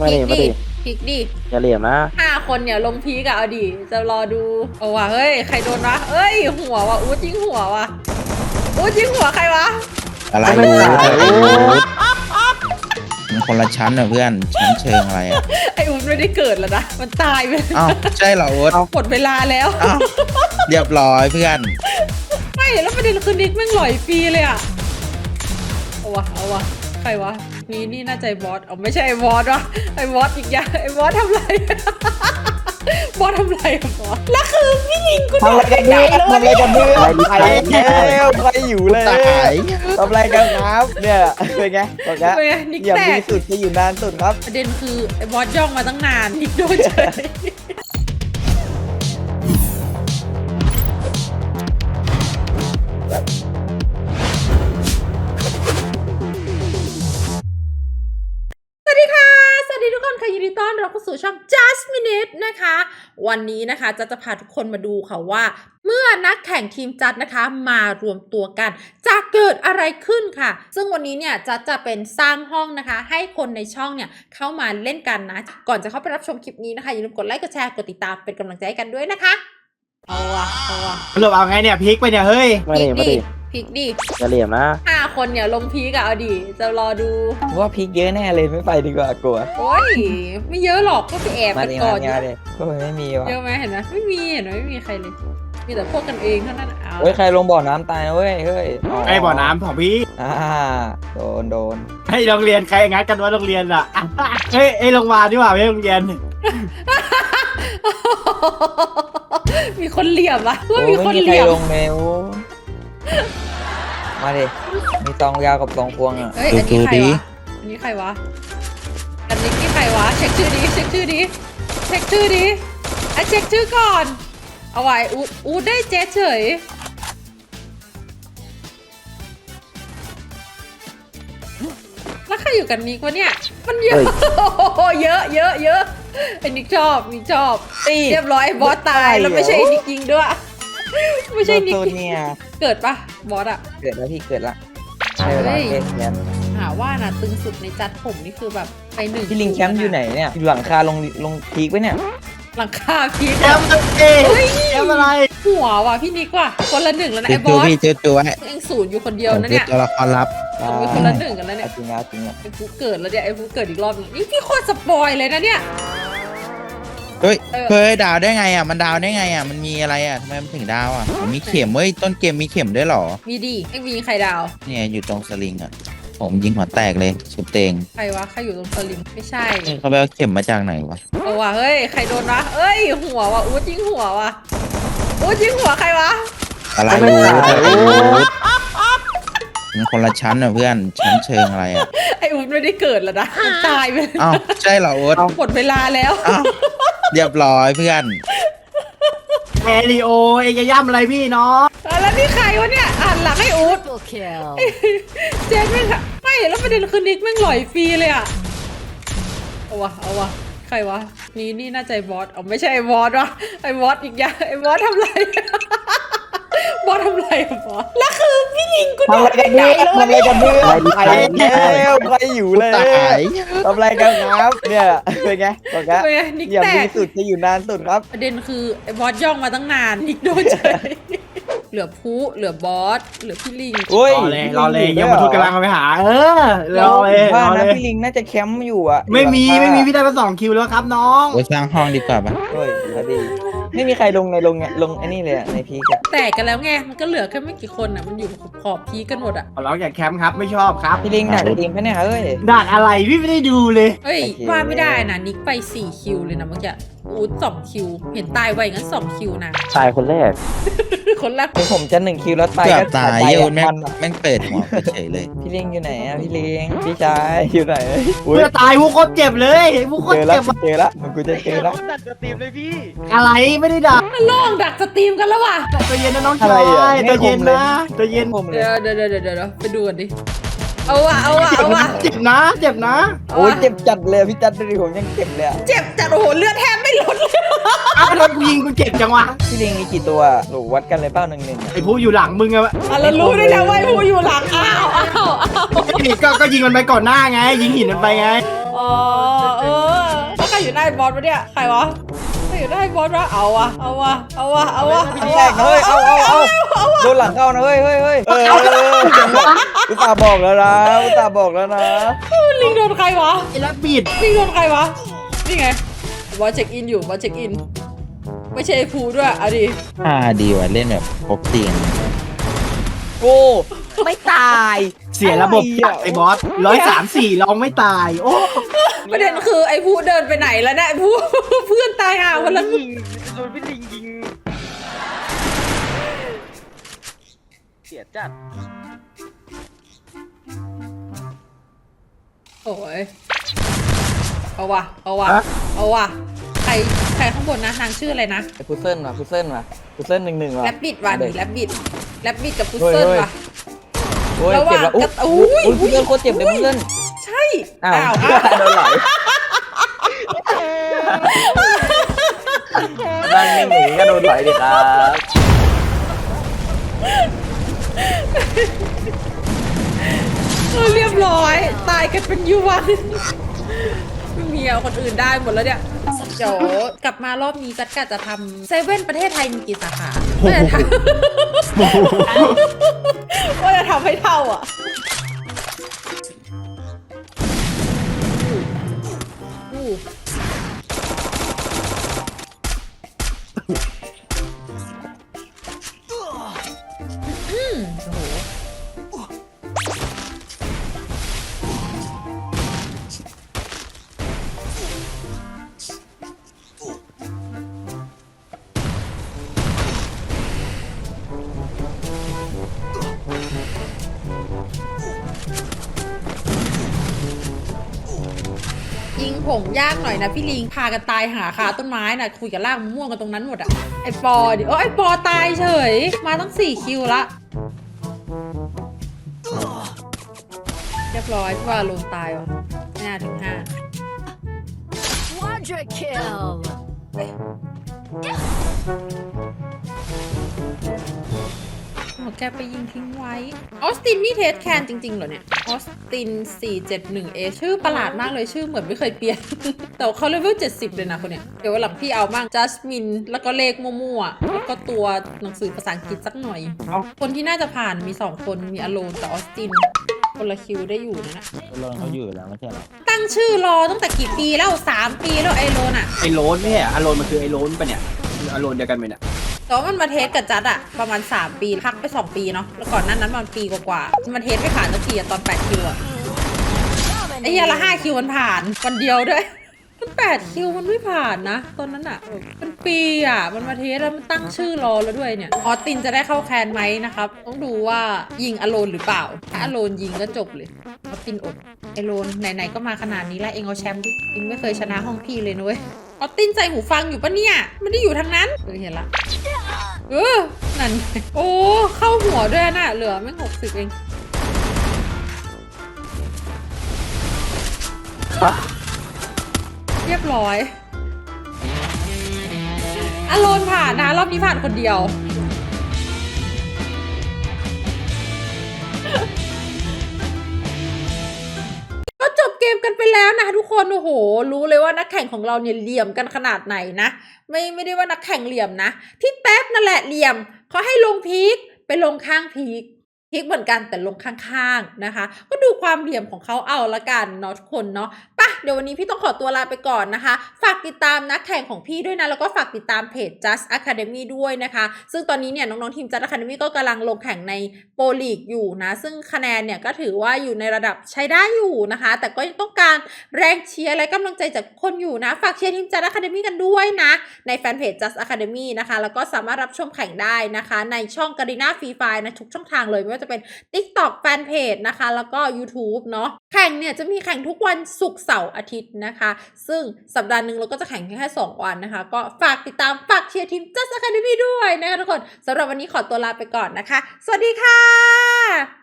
มาดิมาดิพลิกดิอย่าเหลี่ยมนะห้าคนเนี่ยลงพีกอะเอาดิจะรอดูเอาว่ะเฮ้ยใครโดนวะเอ้ยหัววะอู้จริงหัววะอู้จริงหัวใครวะอะไรไม่รู้ตายมันคนละชั้นเหรอเพื่อนชั้นเชิงอะไรอะไอ้อู้ไม่ได้เกิดแล้วนะมันตายไปแล้วอ้าวใช่เหรอโอ๊ตหมดเวลาแล้ว อ้าวเรียบร้อยเพื่อนไม่แล้วประเด็นคือนิกแม่งหลอยฟรีเลยอะเอาวะเอาวะใครวะ นี่นี่น่าจะไอ้บอสเอาไม่ใช่ไอ้บอสวะไอ้บอสอีกอย่างไอ้บอสทำไรบอสทำไรอะบอสแล้วคือพี่ยิงกูโดทำอะไรนกันใหเนี่ญ่ยเลยทำอะไรกันเนี่ยไปไปดิแล้วไปอยู่เลยตายทำอะไรกันครับเนี่ยเป็นไงบอกแล้วเป็นไงนิกอย่าแตมีกสุดจะอยู่นานสุดครับประเด็นคือไอ้บอสย่องมาตั้งนานนิกโดนเฉย สู่ช่อง just minute นะคะ วันนี้นะคะจะจะพาทุกคนมาดูค่ะว่า เมื่อนักแข่งทีมจัดนะคะมารวมตัวกัน จะเกิดอะไรขึ้นค่ะ ซึ่งวันนี้เนี่ยจัดจะเป็นสร้างห้องนะคะ ให้คนในช่องเนี่ยเข้ามาเล่นกันนะ ก่อนจะเข้าไปรับชมคลิปนี้นะคะอย่าลืมกดไลค์กดแชร์กดติดตามเป็นกำลังใจให้กันด้วยนะคะเอาอะเอาอะสรุปเอาไงเนี่ยพลิกไปเนี่ยเฮ้ย มาดิมาดิพลิกดิอย่าเหลี่ยมนะห้า คนเนี่ยลงพีกอะเอาดิจะรอดูว่าพีคเยอะแน่เลยไม่ไปดีกว่ากลัวโอ้ยไม่เยอะหรอกก็ไปแอบมากันดิก่มาอนดิมาดิก็ไม่มีว่ะเยอะไหมเห็นไหมไม่มีเห็นไหมไม่มีใครเลย มีแต่พวกกันเองเท่านั้นเอาเฮ้ยใครลงบ่อน้ำตายนะเว้ยเฮ้ยไอ้บ่อน้ำของพี่อ่าโดนโดนให้โรงเรียนใครงัดกันว่าโรงเรียนอะเฮ้ยไอ้โรงพยาบาลดีกว่าไม่ใช่โรงเรียนมีคนเหลี่ยมอะโอ้ว่าไม่มีคนมีเหใครลี่ยมลงเมลมาดิ มีซองยาวกับซองพวงอะเฮ้ยอันนี้ใครวะอันนี้ใครวะอันนี้ที่ใครวะเช็คชื่อดิเช็คชื่อดิเช็คชื่อดิอะเช็คชื่อก่อน เอาไว้อูอูได้เจ๊เฉยแล้วใครอยู่กันนิกวะเนี่ย มันเยอะเยอะเยอะเยอะไอ้นิกชอบนิกชอบตีเรียบร้อยบอสตายแล้วไม่ใช่นิกยิงด้วย ไม่ใช่นิกโดนยิงเนี่ยเกิดปะบอสอะเกิดแล้วพี่เกิดละ ใช่เวลาเฮ้ยเล่นกันหาว่านะตึงสุดในจัดผมนี่คือแบบไปหนึ่งพี่ลิงแคมป์อยู่ไหนเนี่ยอยู่หลังคาลงลงพีคไว้เนี่ยหลังคาพีกแอมเอ้ยแอมอะไรหัวว่ะพี่นิกว่ะคนละหนึ่งแล้วนะจุไอ้ดบจูอสพี่จุดจูไว้เองศูนย์อยู่คนเดียวผมนะคือเนี่ยตัวละครลับมันมีคนละหนึ่งกันแล้วเนี่ยจริงนะจริงนะไอ้ฟูเกิดแล้วเนี่ยไอ้ฟูเกิดอีกรอบนึงนี่พี่โคตรสปอยเลยนะเนี่ย เฮ้ยเออ เฮ้ยดาวได้ไงอะ มันดาวได้ไงอะ มันมีอะไรอะทำไมมันถึงดาวอะมันมีเข็มเว้ย ต้นเกมมีเข็มด้วยเหรอ มีดีเอ็งมีใครดาว เนี่ยอยู่ตรงสลิงอะ ผมยิงหัวแตกเลย สุดเตงใครวะ ใครอยู่ตรงสลิง ไม่ใช่นี่เขาไปเอาเข็มมาจากไหนวะ เอาว่ะเฮ้ย ใครโดนวะเอ้ย หัวว่ะอู้จริงหัวว่ะอู้จริงหัวใครวะ อะไรไม่รู้ตายมันคนละชั้นเหรอเพื่อน ชั้นเชิงอะไรอะไอ้อูดไม่ได้เกิดแล้วนะมันตายไปแล้วอ้าวใช่เหรอโอ๊ตหมดเวลาแล้ว อ้าว เรียบร้อยเพื่อนแอริโอเองจะย่ำอะไรพี่เนาะอะแล้วนี่ใครวะเนี่ยอ่านหลังให้อูดเจนไม่งค่ะไม่แล้วประเด็นคือนิกแม่งหลอยฟรีเลยอะเอาวะเอาวะใครวะนี่นี่น่าจะไอ้บอสเอาไม่ใช่ไอ้บอสวะไอ้บอสอีกอย่างไอ้บอสทำไร บอสทำไรอะบอสแล้วคือพี่ ยิงกูโดทำอะไรนกันใหญ่เนี่ยเลยทำอะไรกันเนี่ยไปดิไปแล้วไปอยู่เลยตายทำอะไรกันครับเนี่ยเป็นไงบอกแล้วเป็นไงนิกอย่าแตมีกสุดจะอยู่นานสุดครับ ประเด็นคือไอ้บอสย่องมาตั้งนานนิกโดนเฉยเหลือพูเหลือบอส เหลือพี่ลิงโอ้รยอเลยรอเลยยังมาทุกกำลังมาไปหา เออรอเลยรว่าอเลนะยพี่ลิงน่าจะแคมป์อยู่อะ ไม่มีไม่มีพี่ได้มาสองคิวแล้วครับน้องไปสร้างห้องดีกว่าปะเฮ้ยมาดี ไม่มีใครลงในลงเนี่ยลงไอ้นี่เลยอะในพีกอะแตกกันแล้วไง มันก็เหลือแค่ไม่กี่คนอะ มันอยู่ขอบพีกันหมดอะ ขอร้องอย่าแคมป์ครับไม่ชอบครับพี่ลิงด่าทีมแค่เนี่ยเฮ้ย ด่านอะไรพี่ไม่ได้ดูเลยเฮ้ย โอเค ว่าไม่ได้นะ นิกไป 4 คิวเลยนะเมื่อกี้อูดสองคิว เห็นตายไวงั้น 2 คิวนะตายคนแรก คนละเป็นผมจะหนึ่งคิวแล้วไปเกือบก็ตายไปเยอะอะแม่งมันอะแม่งเปิดหัวไปเฉยเลย พี่ลิงอยู่ไหนอะพี่ลิงพี่ชายอยู่ไหนอุ้ยเพื่อตายผู้โคตรเจ็บเลยผู้โคตเจรอแล้วเจ็บเจอแล้วมันกูจะเจอแล้วอะไรไม่ได้ด่าล่องดักสตรีมกันแล้วว่ะ ตัวเย็นนะน้องอะชาไรอะยไม่ตัวเย็นผมเลย นะตัวเย็น ผมเลย เดี๋ยวเดี๋ยวเดี๋ยวเดี๋ยวเดี๋ยวไปดูกันดิ เอาว่ะเอาว่ะเอาว่ะเจ็บนะ เจ็บนะเอาโอ้ยว่ะเจ็บจัดเลยพี่จัดดูดิผมยังเจ็บเลยอะเจ็บจัดโอ้โหเลือดแทบไม่ลดเลยอ้าวโดนกูยิงกูเจ็บจังวะพี่ลิงมีกี่ตัวหนูวัดกันเลยเป้าหนึ่งหนึ่งอะไอ้ผู้อยู่หลังมึงอะอะแล้วรู้ด้วยนะว่าไอ้ผู้อยู่หลังอ้าวอ้าวอ้าวก็ก็ยิงมันไปก่อนหน้าไง ยิงหินมันไปไง อ๋อเอออยู่หน้าไอ้บอสปะเนี่ยใครวะใคร อยู่หน้าไอ้บอสวะเอาวะเอาวะเอาวะเอาวะพี่แตกนะเฮ้ยเอาเอาเอาโดนหลังเข้านะเฮ้ยเฮ้ยเฮ้ยเออเอออุตส่าห์บอกแล้วนะอุตส่าห์บอกแล้วนะลิงโดนใครวะไอ้รับบิดลิงโดนใครวะนี่ไงบอสเช็คอินอยู่บอสเช็คอินไม่ใช่ไอ้ภูด้วยเอาดิอ่าดีว่ะเล่นแบบครบเตียง โอ้ไม่ตาย เสียระบบจัดไอ้บอสร้อยสามสี่ลองไม่ตาย โอ้ประเด็นคือไอ้ภูเดินไปไหนแล้วเนี่ยไอ้ภูเพื่อนตายห่าหมดแล้วยิงโดนพี่ลิงยิง เสียจัด โอ้ยเอาวะเอาวะเอาวะใครใครข้างบนนะนางชื่ออะไรนะไอ้พุซเซิลว่ะพุซเซิลว่ะพุซเซิลหนึ่งหนึ่งว่ะแรบบิดว่ะเด็นี่แรบบิด แรบบิดกับพุซเฮ้ยเซิลเฮ้ยว่ะ โอ้ยระหว่างเจ็บแล้วอุ๊ยกับอุ๊ยอุ๊ยพุซเซิลโคตรเจ็บเลยพุซเซิลใช่อ้าวอ้าวอ้าวโดนไหลนั่งนิ่งอย่างนี้ก็โดนไหลดิครับเออเรียบร้อย ตายกันเป็นยูวันไม่มีเอาคนอื่นได้หมดแล้วเนี่ยเดี๋ยวกลับมารอบนี้จัดกะจะทำเซเว่นประเทศไทยมีกี่สาขาว่าจะทำ ว่าจะทำ ยิงผงยากหน่อยนะพี่ลิงพากันตายหาคาต้นไม้น่ะคุยกับล่างม่วงกันตรงนั้นหมดอะไอปอดิโอ้ไอปอตายเฉย มาตั้งสี่คิวละเรียบร้อยพี่ว่าลนตายว่ะไม่น่าถึงห้า Quadra kill! หัวแกไปยิงทิ้งไว้ ออสตินนี่เทสแคนจริงๆเหรอเนี่ย ออสติน 471A ชื่อประหลาดมากเลยชื่อเหมือนไม่เคยเปลี่ยน แต่ว่าเขาเลเวล70 เลยนะคนเนี้ย เดี๋ยววันหลังพี่เอามั่งจัสมิน แล้วก็เลขมั่วๆ แล้วก็ตัวหนังสือภาษาอังกฤษสักหน่อย คนที่น่าจะผ่านมี 2 คนมีอโลนกับออสติน คนละคิวได้อยู่นะนะลองเขาอยู่แล้วไม่ใช่หรอตั้งชื่อรอตั้งแต่กี่ปีแล้ว 3 ปีแล้วไอโลนอะไอ้โลนไม่ใช่เหรออารมณ์มันคือไอ้โลนปะเนี่ยอารมณ์เดียวกันไหมเนี่ย แต่ว่ามันมาเทสกับจัดอะประมาณ 3 ปีพักไป 2 ปีเนาะแล้วก่อนหนั้นนั้นมันปีกว่าๆมันเทสไม่ผ่านสักทีอะตอน 8 คิวอะไอ้เหี้ยละ5คิวมันผ่านวันเดียวด้วย มัน8คิวมันไม่ผ่านนะ ตอนนั้นอะแบบเป็นปีอะมันมาเทสแล้วมันตั้งชื่อรอแล้วด้วยเนี่ยออสตินจะได้เข้าแคนไหมนะครับ ต้องดูว่ายิงอโลนหรือเปล่า ถ้าอโลนยิงก็จบเลยออสตินอดไอโลนไหนๆก็มาขนาดนี้แล้วเองเอาแชมป์ดิเองไม่เคยชนะห้องพี่เลยนุ้ยออสตินใส่หูฟังอยู่ปะเนี่ยไม่ได้อยู่ทางนั้นเออเห็นละ เออนั่นไงโอ้ เข้าหัวด้วยน่ะ เหลือไม่หกสิบเองเรียบร้อยอารมณ์ผ่านนะ รอบนี้ผ่านคนเดียว ทุกคนโอ้โห รู้เลยว่านักแข่งของเราเนี่ยเหลี่ยมกันขนาดไหนนะ ไม่ไม่ได้ว่านักแข่งเหลี่ยมนะพี่แป๊บนั่นแหละเหลี่ยมเขาให้ลงพีคไปลงข้างพีคพีคเหมือนกันแต่ลงข้างๆนะคะ ก็ดูความเหลี่ยมของเขาเอาละกันเนาะทุกคนเนาะ เดี๋ยววันนี้พี่ต้องขอตัวลาไปก่อนนะคะ ฝากติดตามนักแข่งของพี่ด้วยนะ แล้วก็ฝากติดตามเพจ Just Academy ด้วยนะคะ ซึ่งตอนนี้เนี่ยน้องๆทีม Just Academy ก็กำลังลงแข่งในโปรลีกอยู่นะ ซึ่งคะแนนเนี่ยก็ถือว่าอยู่ในระดับใช้ได้อยู่นะคะ แต่ก็ยังต้องการแรงเชียร์และกำลังใจจากคนอยู่นะ ฝากเชียร์ทีม Just Academy กันด้วยนะ ในแฟนเพจ Just Academy นะคะ แล้วก็สามารถรับชมแข่งได้นะคะ ในช่อง Garena Free Fire นะทุกช่องทางเลยไม่ว่าจะเป็น TikTok แฟนเพจนะคะ แล้วก็ YouTube เนาะแข่งเนี่ยจะมีแข่งทุกวันศุกร์เสาร์อาทิตย์นะคะ ซึ่งสัปดาห์หนึ่งเราก็จะแข่งเพียงแค่ 2 วันนะคะ ก็ฝากติดตามฝากเชียร์ทีม Just Academy ด้วยนะคะทุกคนสำหรับวันนี้ขอตัวลาไปก่อนนะคะ สวัสดีค่ะ